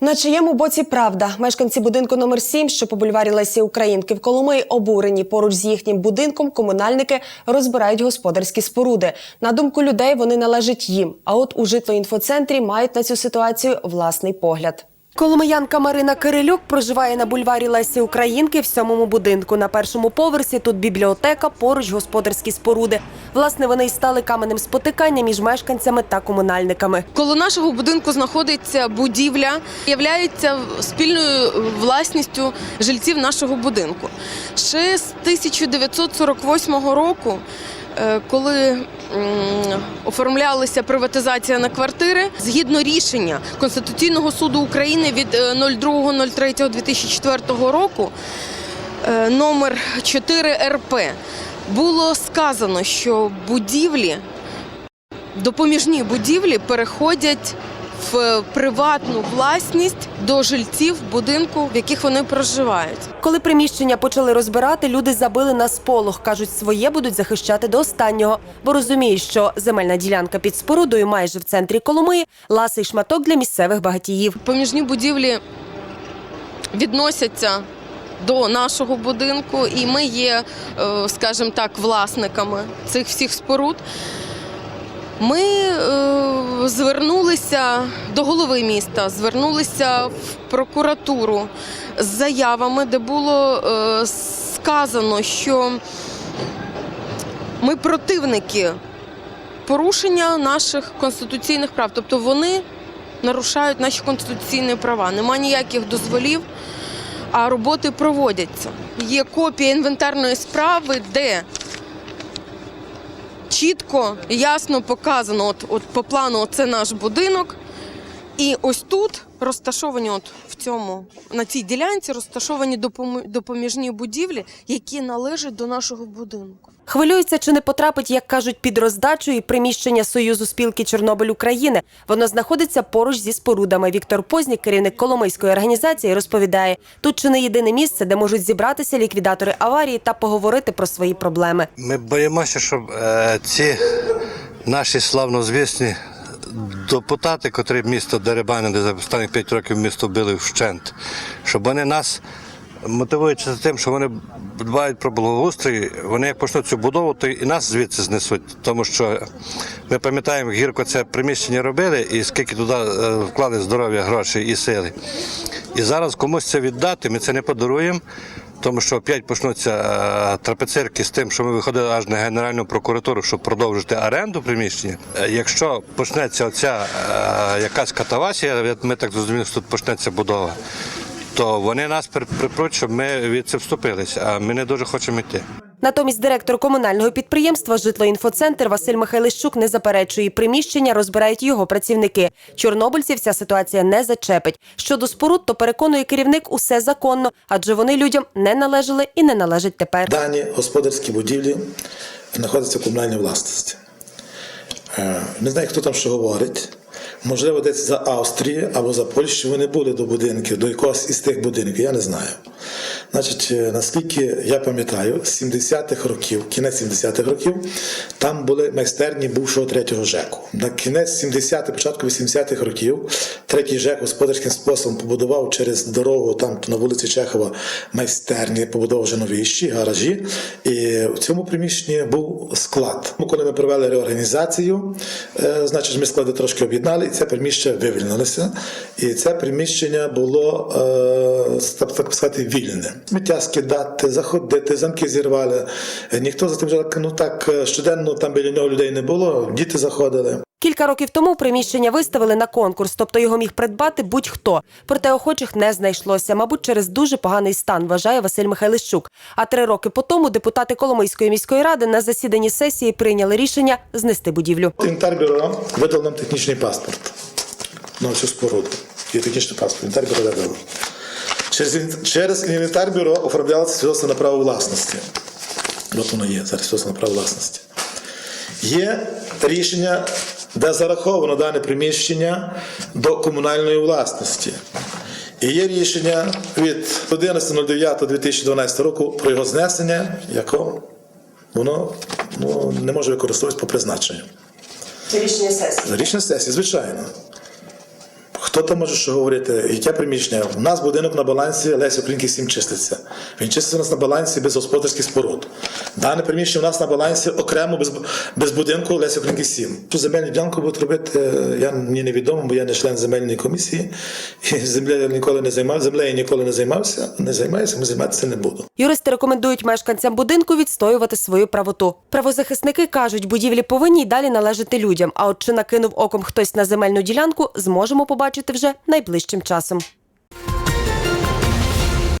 На чиєму боці правда? Мешканці будинку номер 7, що по бульварі Лесі Українки в Коломиї обурені. Поруч з їхнім будинком комунальники розбирають господарські споруди. На думку людей, вони належать їм. А от у житлоінфоцентрі мають на цю ситуацію власний погляд. Коломиянка Марина Кирилюк проживає на бульварі Лесі Українки в сьомому будинку. На першому поверсі тут бібліотека, поруч господарські споруди. Власне, вони й стали каменем спотикання між мешканцями та комунальниками. Коло нашого будинку знаходиться будівля, являється спільною власністю жильців нашого будинку. Ще з 1948 року, коли м, оформлялася приватизація на квартири, згідно рішення Конституційного суду України від е, 02.03.2004 року, е, номер 4 РП, було сказано, що будівлі допоміжні будівлі переходять в приватну власність до жильців будинку, в яких вони проживають. Коли приміщення почали розбирати, люди забили на сполох. кажуть, своє будуть захищати до останнього, бо розуміють, що земельна ділянка під спорудою майже в центрі Коломиї ласий шматок для місцевих багатіїв. Поміжні будівлі відносяться до нашого будинку, і ми є, е, скажімо так, власниками цих всіх споруд. Ми е, звернулися до голови міста, звернулися в прокуратуру з заявами, де було е, сказано, що ми противники порушення наших конституційних прав. Тобто вони нарушають наші конституційні права. Нема ніяких дозволів, а роботи проводяться. Є копія інвентарної справи, де чітко ясно показано, от, от по плану це наш будинок. І ось тут розташовані, от в цьому на цій ділянці розташовані допом- допоміжні будівлі, які належать до нашого будинку. Хвилюються, чи не потрапить, як кажуть, під роздачу і приміщення Союзу спілки Чорнобиль України. Воно знаходиться поруч зі спорудами. Віктор Познік, керівник Коломийської організації, розповідає: тут чи не єдине місце, де можуть зібратися ліквідатори аварії та поговорити про свої проблеми. Ми боїмося, щоб е, ці наші славнозвісні депутати, котрі місто деребанили за останні 5 років місто били вщент, щоб вони нас. Мотивуючи тим, що вони дбають про благоустрій, вони як почнуть цю будову, то і нас звідси знесуть. Тому що ми пам'ятаємо, гірко це приміщення робили і скільки туди е, вклали здоров'я, грошей і сили. І зараз комусь це віддати, ми це не подаруємо. Тому що опять почнуться е, трапецирки з тим, що ми виходили аж на Генеральну прокуратуру, щоб продовжити оренду приміщення. Е, Якщо почнеться оця е, якась катавасія, ми так зрозуміли, що тут почнеться будова, то вони нас при- припруть, щоб ми від це вступилися, а ми не дуже хочемо йти. Натомість директор комунального підприємства Житлоінфоцентр Василь Михайлищук не заперечує приміщення, розбирають його працівники. Чорнобильців ця ситуація не зачепить. Щодо споруд, то переконує керівник усе законно, адже вони людям не належали і не належать тепер. Дані господарські будівлі знаходяться в комунальній власності. Е, Не знаю, хто там що говорить. Можливо, десь за Австрії або за Польщу вони були до будинків, до якогось із тих будинків, я не знаю. Значить, е, наскільки я пам'ятаю, з 70-х років, кінець 70-х років, там були майстерні бувшого третього ЖЕКу. На кінець 70-х, початку 80-х років, третій ЖЕК господарським способом побудував через дорогу там на вулиці Чехова майстерні, побудував вже новіші гаражі. І в цьому приміщенні був склад. Ну, Коли ми провели реорганізацію, е, значить, ми склади трошки об'єднали, і це приміщення вивільнилося. І це приміщення було, е, так сказати, вільне. Сміття скидати, заходити, замки зірвали. Ніхто за тим ну так е, щоденно там біля нього людей не було, діти заходили. Кілька років тому приміщення виставили на конкурс, тобто його міг придбати будь-хто. Проте охочих не знайшлося, мабуть, через дуже поганий стан, вважає Василь Михайлищук. А три роки по тому депутати Коломийської міської ради на засіданні сесії прийняли рішення знести будівлю. Інтербюро видало нам технічний паспорт на цю споруду. Є технічний паспорт, інтербюро видало. Через, ін- через інвентарбюро оформлялося свідоцтво на право власності. От воно є, зараз свідоцтво на право власності. Є рішення, де зараховано дане приміщення до комунальної власності. І є рішення від 11.09.2012 року про його знесення, якого воно ну, не може використовуватися по призначенню. Це рішення сесії. Рішення сесії, звичайно. Хто там може що говорити? Яке приміщення? У нас будинок на балансі Лесі Українки 7 чиститься. Він чиститься у нас на балансі без господарських споруд. Дане приміщення у нас на балансі окремо без, без будинку Лесі Українки 7. Ту земельну ділянку будуть робити, е, я мені невідомо, бо я не член земельної комісії. І землею ніколи не займався, землею ніколи не займався, не займаюся, ми займатися не буду. Юристи рекомендують мешканцям будинку відстоювати свою правоту. Правозахисники кажуть, будівлі повинні й далі належати людям. А от чи накинув оком хтось на земельну ділянку, зможемо побачити вже найближчим часом.